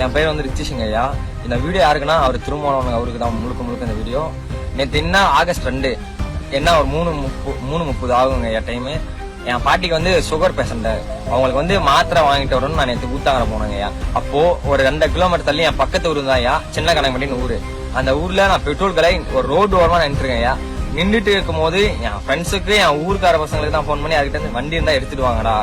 என் பேர் வந்து ரிச்சிஷிங்க ஐயா. இந்த வீடியோ யாருக்குன்னா அவர் திருமணம் அவருக்கு தான் முழுக்க முழுக்க இந்த வீடியோ. நேற்று என்ன? ஆகஸ்ட் ரெண்டு. என்ன ஒரு மூணு முப்பு மூணு முப்பது ஆகுங்க என் டைமு என் பாட்டிக்கு வந்து சுகர் பேஷண்ட் அவங்களுக்கு வந்து மாத்திரை வாங்கிட்டு வரணும்னு நான் நேற்று ஊத்தாங்கர போனேங்க ஐயா. அப்போ ஒரு ரெண்டு கிலோமீட்டர் தள்ளி என் பக்கத்து ஊர் தான் ஐயா சின்ன கணக்கு ஊரு. அந்த ஊர்ல நான் பெட்ரோல் கலை ஒரு ரோடு ஓரமா நின்றுருக்கேன் ஐயா. நின்றுட்டு இருக்கும்போது என் ஃப்ரெண்ட்ஸுக்கு என் ஊருக்கார பசங்களுக்கு தான் ஃபோன் பண்ணி அதுக்கிட்ட வந்து வண்டி இருந்தா எடுத்துட்டு வாங்கடா.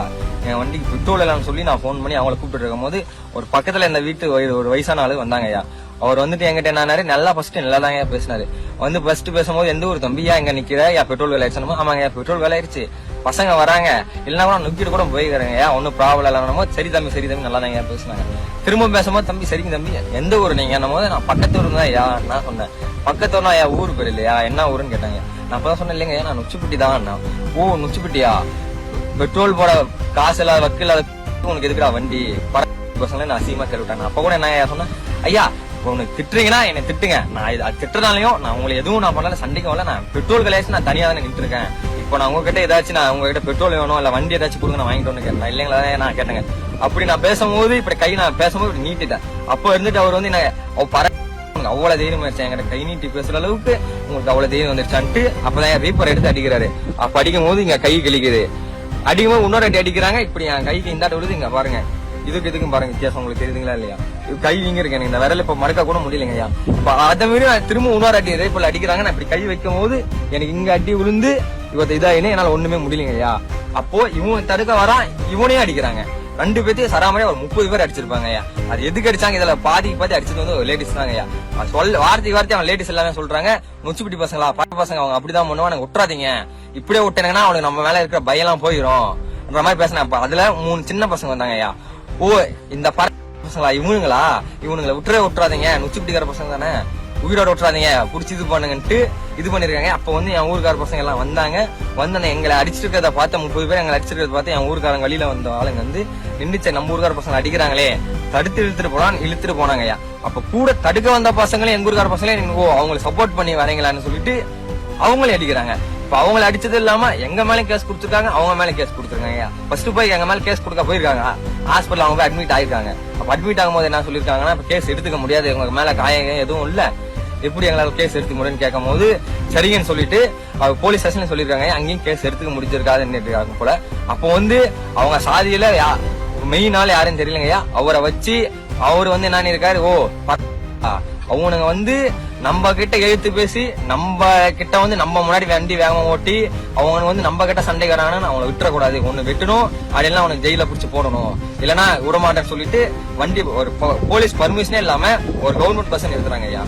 என் வண்டிக்கு பெட்ரோல் இல்லைன்னு சொல்லி நான் ஃபோன் பண்ணி அவங்கள கூப்பிட்டு இருக்கும்போது ஒரு பக்கத்தில் இந்த வீட்டு வயது ஒரு வயசான ஆளு வந்தாங்க ஐயா. அவர் வந்துட்டு என்கிட்ட என்னாரு நல்லா ஃபர்ஸ்ட் நல்லா தாங்க பேசினாரு. வந்து ஃபர்ஸ்ட் பேசும்போது எந்த ஒரு தம்பியா இங்க நிக்கிற? யா பெட்ரோல் விலை ஆயிடுச்சு ஆமாங்க யா பெட்ரோல் விலை ஆயிடுச்சு பசங்க வராங்க. இல்லைன்னா கூட நுக்கிட்டு கூட போய்க்கிறேங்க ஏன் ஒன்றும் ப்ராப்ளம் இல்லைன்னு சரி தம்பி சரி தம்பி நல்லா தாங்க பேசினாங்க. திரும்ப பேசும்போது தம்பி சரிங்க தம்பி எந்த ஊர் நீங்க? என்னும் போது நான் பக்கத்து ஊர் தான் யா நான் சொன்னேன். பக்கத்து ஊர்னா யா ஊர் பேர் இல்லையா? என்ன ஊருன்னு கேட்டாங்க. நான் அப்பதான் சொன்னேன் இல்லைங்க நான் நுச்சிப்பட்டி தான் ஓ நுச்சிப்பட்டியா? பெட்ரோல் போட காசு இல்லாத வக்கு இல்லாத உனக்கு எதுக்குடா வண்டி? பர- நான் அசிங்கமா கருவிட்டாங்க அப்ப கூட என்ன சொன்னேன்? ஐயா இப்போ உனக்கு திட்டுறீங்கன்னா என்னை திட்டுங்க. நான் இது அது திட்டுறதாலையும் நான் உங்களை எதுவும் நான் பண்ணல சண்டைக்கு வரல. நான் பெட்ரோல் கலையாச்சு நான் தனியா தானே நின்று இருக்கேன். இப்போ நான் உங்ககிட்ட ஏதாச்சும் நான் உங்ககிட்ட பெட்ரோல் வேணும் இல்ல வண்டி ஏதாச்சும் கொடுங்க நான் வாங்கிட்டு வந்து கேட்டேன். இல்லைங்களா? நான் கேட்டேங்க. அப்படி நான் பேசும்போது இப்படி கை நான் பேசும்போது இப்படி நீட்டிட்டேன். அப்போ இருந்துட்டு அவர் வந்து என்ன அவ பர உங்களுக்கு அவ்வளவு தைரியம் ஆயிடுச்சு என்கிட்ட கை நீட்டி பேசுற அளவுக்கு உங்களுக்கு அவ்வளவு தைரியம் வந்துருச்சான்ட்டு அப்பதான் என் ரீப்பர் எடுத்து அடிக்கிறாரு. அப்ப அடிக்கும் போது இங்க கை கிழிக்குது. அடிக்கும்போது இன்னொரு அடி அடிக்கிறாங்க. இப்படி என் கைக்கு இந்த விழுது இங்க பாருங்க. இதுக்கு இதுக்கும் பாருங்க வித்தியாசம். உங்களுக்கு தெரியுதுங்களா இல்லையா? கை வீங்க இருக்கு எனக்கு. இந்த விரல இப்ப மறக்க கூட முடியலங்கய்யா ஐயா. இப்ப அதை மீறி திரும்ப இன்னொரு அடி இதே போல அடிக்கிறாங்க. நான் இப்படி கை வைக்கும் போது எனக்கு இங்க அடி விழுந்து இவத்த இதாயினே என்னால ஒண்ணுமே முடியலைங்க ஐயா. அப்போ இவன் தடுக்க வரான் இவனையும் அடிக்கிறாங்க. ரெண்டு பேத்தையும் சராமரியா ஒரு முப்பது பேர் அடிச்சிருப்பாங்க ஐயா. அது எதுக்கு அடிச்சாங்க? இதுல பாதிக்கு பாதி அடிச்சது வந்து லேடிஸ் தாங்க ஐயா. சொல்ல வார்த்தைக்கு வார்த்தை அவன் லேடிஸ் எல்லாமே சொல்றாங்க. நொச்சுப்பிட்டி பசங்களா பாட்டு பசங்க அவங்க அப்படிதான் பண்ணுவாங்க. விட்டுறாதீங்க இப்படியே விட்டுனாங்கன்னா அவனுக்கு நம்ம மேல இருக்கிற பயம்லாம் போயிடும் மாதிரி பேசினேன் அதுல மூணு சின்ன பசங்க வந்தாங்க ஐயா. ஓ இந்த பசங்களா இவனுங்களா? இவனுங்களை விட்டுறே விட்டுறாதீங்க. நொச்சுப்பிட்டிக்கார பசங்க தானே? உயிரோட விட்டுறாதீங்க புடிச்சு இது பண்ணுங்கன்ட்டு இது பண்ணிருக்காங்க. அப்ப வந்து என் ஊருக்கார பசங்க எல்லாம் வந்தாங்க. வந்து அந்த எங்களை அடிச்சிருக்கிறத பார்த்த முப்பது பேர் எங்களை அடிச்சிருக்கிறத பார்த்து என் ஊருக்காரங்க வெளியில வந்த ஆளுங்க வந்து நின்றுச்சு நம்ம ஊருக்கார பசங்க அடிக்கிறாங்களே. தடுத்து இழுத்துட்டு போனான் இழுத்துட்டு போனாங்கய்யா. அப்ப கூட தடுக்க வந்த பசங்களும் எங்க ஊருக்கார பசங்களே ஓ அவங்களை சப்போர்ட் பண்ணி வரீங்களான்னு சொல்லிட்டு அவங்களே அடிக்கிறாங்க. இப்ப அவங்கள அடிச்சது இல்லாம எங்க மேல கேஸ் கொடுத்துருக்காங்க அவங்க மேல கேஸ் கொடுத்துருக்காங்க ஃபர்ஸ்ட் போய் எங்க மேல கேஸ் கொடுக்க போயிருக்காங்க. ஹாஸ்பிட்டல் அவங்க போய் அட்மிட் ஆயிருக்காங்க அப்ப அட்மிட் ஆகும்போது என்ன சொல்லிருக்காங்கன்னா கேஸ் எடுத்துக்க முடியாது. உங்க மேல காயம் எதுவும் இல்ல. எப்படி எங்களால் கேஸ் எடுத்து முடியும்னு கேட்கும் போது சரிங்கன்னு சொல்லிட்டு அவங்க போலீஸ் ஸ்டேஷன்ல சொல்லியிருக்காங்க அங்கேயும் கேஸ் எடுத்துக்க முடிஞ்சிருக்காதுன்னு போல. அப்போ வந்து அவங்க சாதியில மெயின் ஆள் யாருன்னு தெரியலங்கய்யா அவரை வச்சு அவர் வந்து என்ன இருக்காரு ஓ அவனுங்க வந்து நம்ம கிட்ட எழுத்து பேசி நம்ம கிட்ட வந்து நம்ம முன்னாடி வண்டி வேகமா ஓட்டி அவங்க வந்து நம்ம கிட்ட சண்டைக்காராங்கன்னு அவங்கள விட்டுறக்கூடாது. ஒண்ணு வெட்டணும் அப்படின்னா அவனுக்கு ஜெயில புடிச்சு போடணும். இல்லைன்னா விடமாட்டேன்னு சொல்லிட்டு வண்டி ஒரு போலீஸ் பர்மிஷனே இல்லாம ஒரு கவர்மெண்ட் பர்சன் எடுத்துறாங்க ஐயா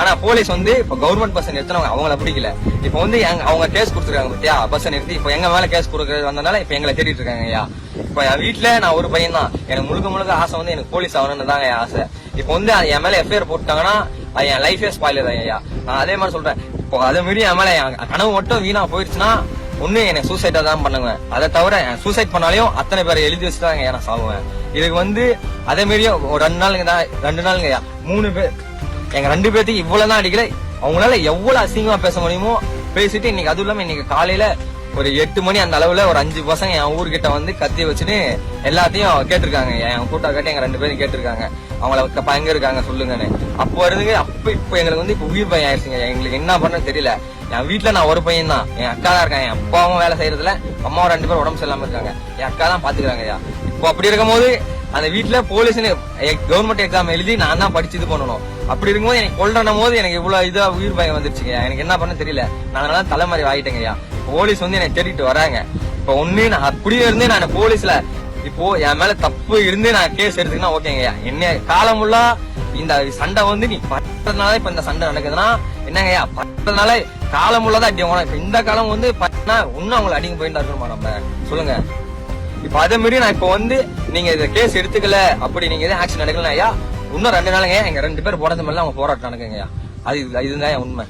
ஆனா போலீஸ் வந்து இப்ப கவர்மெண்ட் பஸ் நிறுத்தினவங்க அவங்கள பிடிக்கல. இப்ப வந்து அவங்க கேஸ் கொடுத்துருக்காங்க பத்தியா? பஸ் நிறுத்தி இப்ப எங்க மேல கேஸ் கொடுக்கறது வந்தனால இப்ப எங்களை தேடிட்டு இருக்காங்க ஐயா. இப்ப என் வீட்டுல நான் ஒரு பையன் தான். எனக்கு முழுக்க முழுக்க ஆசை வந்து எனக்கு போலீஸ் ஆகணும்னு தாங்க என் ஆசை. இப்ப வந்து என் மேல எஃப்ஐஆர் போட்டாங்கன்னா அது என் லைஃபே ஸ்பாயிலர் ஐயா. நான் அதே மாதிரி சொல்றேன். இப்போ அதே மாதிரி என் மேல கனவு மட்டும் வீணா போயிடுச்சுன்னா ஒண்ணு எனக்கு சூசைட்டா தான் பண்ணுவேன். அதை தவிர சூசைட் பண்ணாலையும் அத்தனை பேரை எழுதி வச்சு தான் நான் சாவுவேன். இதுக்கு வந்து அதே மாதிரியும் ஒரு ரெண்டு நாளுங்க தான் ரெண்டு நாளுங்க ஐயா. மூணு பேர் எங்க ரெண்டு பேர்த்துக்கு இவ்வளவுதான் அடிக்கல. அவங்களால எவ்வளவு அசிங்கமா பேச முடியுமோ பேசிட்டு இன்னைக்கு அதுவும் இல்லாம இன்னைக்கு காலையில ஒரு எட்டு மணி அந்த அளவுல ஒரு அஞ்சு பசங்க என் ஊர்கிட்ட வந்து கத்தி வச்சுட்டு எல்லாத்தையும் கேட்டிருக்காங்க. என் கூட்டா கட்டி எங்க ரெண்டு பேரும் கேட்டிருக்காங்க. அவங்கள பயங்க இருக்காங்க சொல்லுங்கன்னு. அப்போ இருந்துங்க அப்ப இப்போ எங்களுக்கு வந்து இப்ப உயிர் பையன் ஆயிடுச்சுங்க. எங்களுக்கு என்ன பண்ண தெரியல. என் வீட்டுல நான் ஒரு பையன் தான் என் அக்கா தான் இருக்காங்க. என் அப்பாவும் வேலை செய்யறதுல அம்மாவும் ரெண்டு பேரும் உடம்பு சரியில்லாம இருக்காங்க. என் அக்கா தான் பாத்துக்கிறாங்க ஐயா அப்படி இருக்கும்போது அந்த வீட்டுல போலீஸ்னு கவர்மெண்ட் எக்ஸாம் எழுதி நான் தான் படிச்சு இது பண்ணணும். அப்படி இருக்கும்போது எனக்கு கொல்றனும் போது எனக்கு இவ்வளவு இதா உயிர் பயம் வந்துருச்சுங்க எனக்கு என்ன பண்ண தெரியல. நான் அதனால தலைமறை ஆயிட்டேங்கய்யா போலீஸ் வந்து என்னை தேடிட்டு வராங்க. இப்ப ஒண்ணு நான் அப்படியே இருந்து நான் போலீஸ்ல இப்போ என் மேல தப்பு இருந்து நான் கேஸ் எடுத்துக்கினா ஓகேங்கய்யா என்ன காலமுள்ளா இந்த சண்டை வந்து நீ பண்றதுனால இப்ப இந்த சண்டை நடக்குதுன்னா என்னங்கய்யா பண்றதுனால காலம் உள்ளதா அடி வாங்கணும் இப்ப இந்த காலம் வந்து பண்ணா இன்னும் அவங்களை அடிக்க போயிட்டு இருக்கணுமா நம்ம? சொல்லுங்க. இப்ப அதே மாதிரி நான் இப்ப வந்து நீங்க இந்த கேஸ் எடுத்துக்கல அப்படி நீங்க எதுவும் ஆக்ஷன் எடுக்கல ஐயா இன்னும் ரெண்டு நாளுங்க எங்க ரெண்டு பேர் போனது மாதிரி அவங்க போராட்டம் நடக்குங்க ஐயா. அது இதுதான் உண்மை.